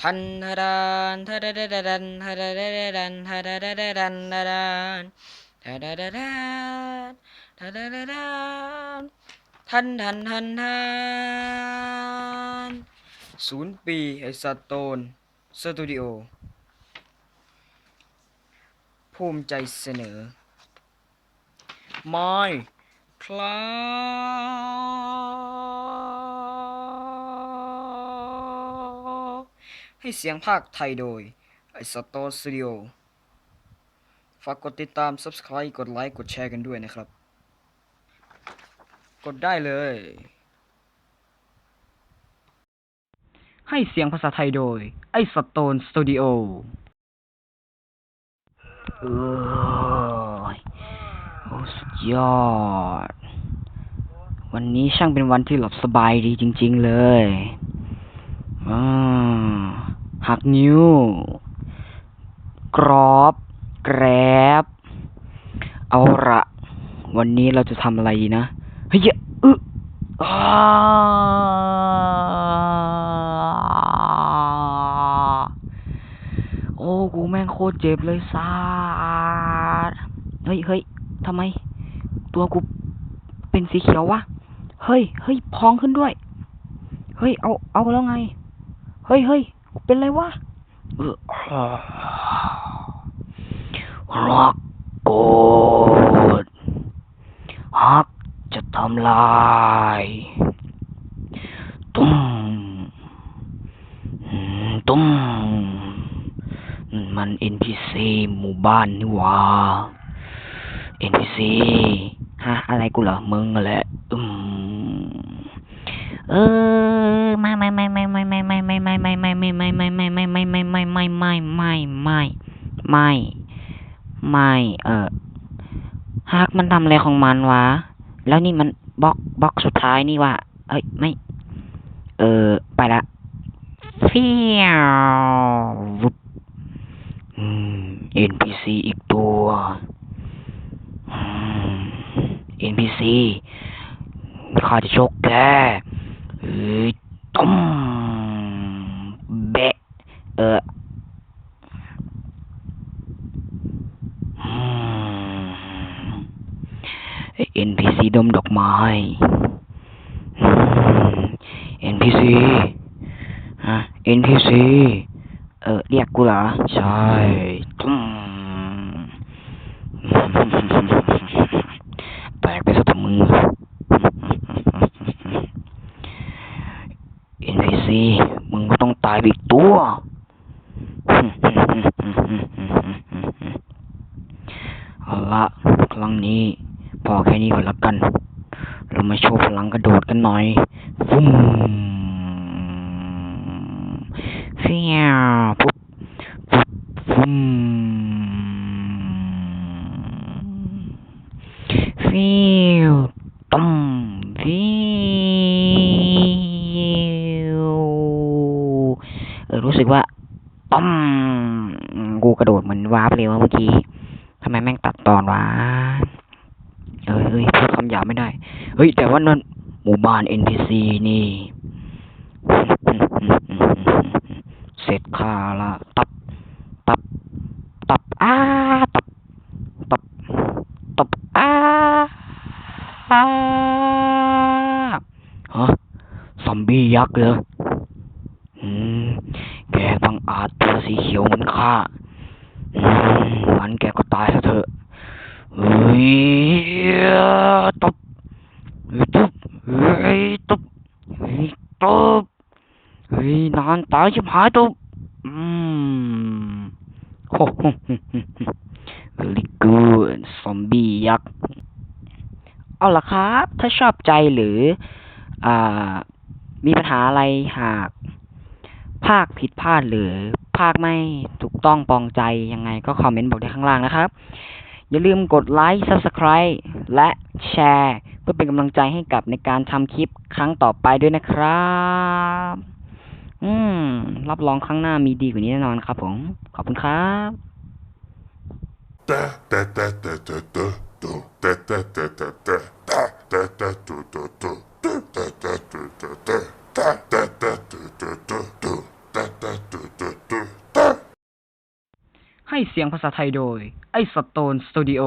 ทันทะดานทะดะดะดะดันทะดะดะดะดันทะดะดะดะดันทะดานทะดะดะดานทะดะดะดานทันทันทันทันศูนย์ปีไอสัตว์โตนสตูดิโอภูมิใจเสนอไม่คลา ให้เสียงภาคไทยโดยไอสตอสตูดิโอฝากกดติดตาม Subscribe กดไลค์กดแชร์กันด้วยนะครับ กดได้เลย ให้เสียงภาษาไทยโดย ไอสโตนสตูดิโอเออโอ้สุดยอด วันนี้ช่างเป็นวันที่หลับสบายดีจริง ๆ เลย อ่า หักนิ้ว กรอบ แกรบ เอาละวันนี้เราจะทำอะไรนะ เฮ้ยอึอ้าโอ้ กูแม่งโคตรเจ็บเลยซาดเฮ้ยเฮ้ยทำไม ตัวกูเป็นสีเขียววะ เฮ้ย เฮ้ย พองขึ้นด้วย เฮ้ย เอา เอาแล้วไง เฮ้ย เฮ้ย เป็นไรวะรักโกดฮักจะทำลายตุ้มตุ้มมัน NPC หมู่บ้านนี่หว่า NPC ฮะอะไรกูเหรอมึงแหละอืมเออ ไม่ไม่ไม่ไม่ไม่ไม่ไม่ไม่ไม่ไม่ไม่ไม่ไม่ไม่ไม่ไม่ไม่ไม่เออฮักมันทำอะไรของมันวะ แล้วนี่มันบล็อกบล็อกสุดท้ายนี่วะเอ้ยไม่ เออไปละเฟียววุบอืม NPC อีกตัวอืม NPC ข้าจะชกแกเอ้ยต้ม เออเอ็นพีซีดมดอกไม้เอ็นพีซีฮะเอ็นพีซีเออเรียกกูเหรอใช่แปลกไปสุดมือเอ็นพีซีมึงก็ต้องตายอีกตัว ละครั้งนี้พอแค่นี้ก่อนละกัน เรามาโชว์พลังกระโดดกันหน่อยฟุ่มเฟียวปุ๊บปุ๊บฟุ่มฟิวต้มฟิวเออรู้สึกว่าต้มกูกระโดดเหมือนว้าร์ปเลยว่าเมื่อกี้ ไมแม่งตัดตอนวะเอ้ยพูดคำหยาบไม่ได้ เฮ้ย แต่ว่านั่นหมู่บ้าน NPC นี่ เสร็จค่าละตับ ตับ ตับ อ้า ตับ ตับ ตับอ้าอ้าฮะซอมบี้ยักษ์เหรออืม แกบังอาจตัวสีเขียวเหมือนข้า อันแกก็ตายซะเถอะเฮ้ยตบตบเฮ้ยตบเฮ้ยตบเฮ้ยนานตายชิบหายตบอืมโอ้โห very good ซอมบี้ยักษ์เอาล่ะครับ ถ้าชอบใจหรือ อ่า มีปัญหาอะไรหาก ภาคผิดพลาดหรือ ภาคไม่ถูก ต้องปองใจยังไงก็คอมเมนต์บอกได้ข้างล่างนะครับ อย่าลืมกดไลค์ Subscribe และแชร์เพื่อเป็นกำลังใจให้กับในการทำคลิปครั้งต่อไปด้วยนะครับ อืม รับรองครั้งหน้ามีดีกว่านี้แน่นอนครับผม ขอบคุณครับ da da da เสียงภาษาไทยโดย ไอสโตนสตูดิโอ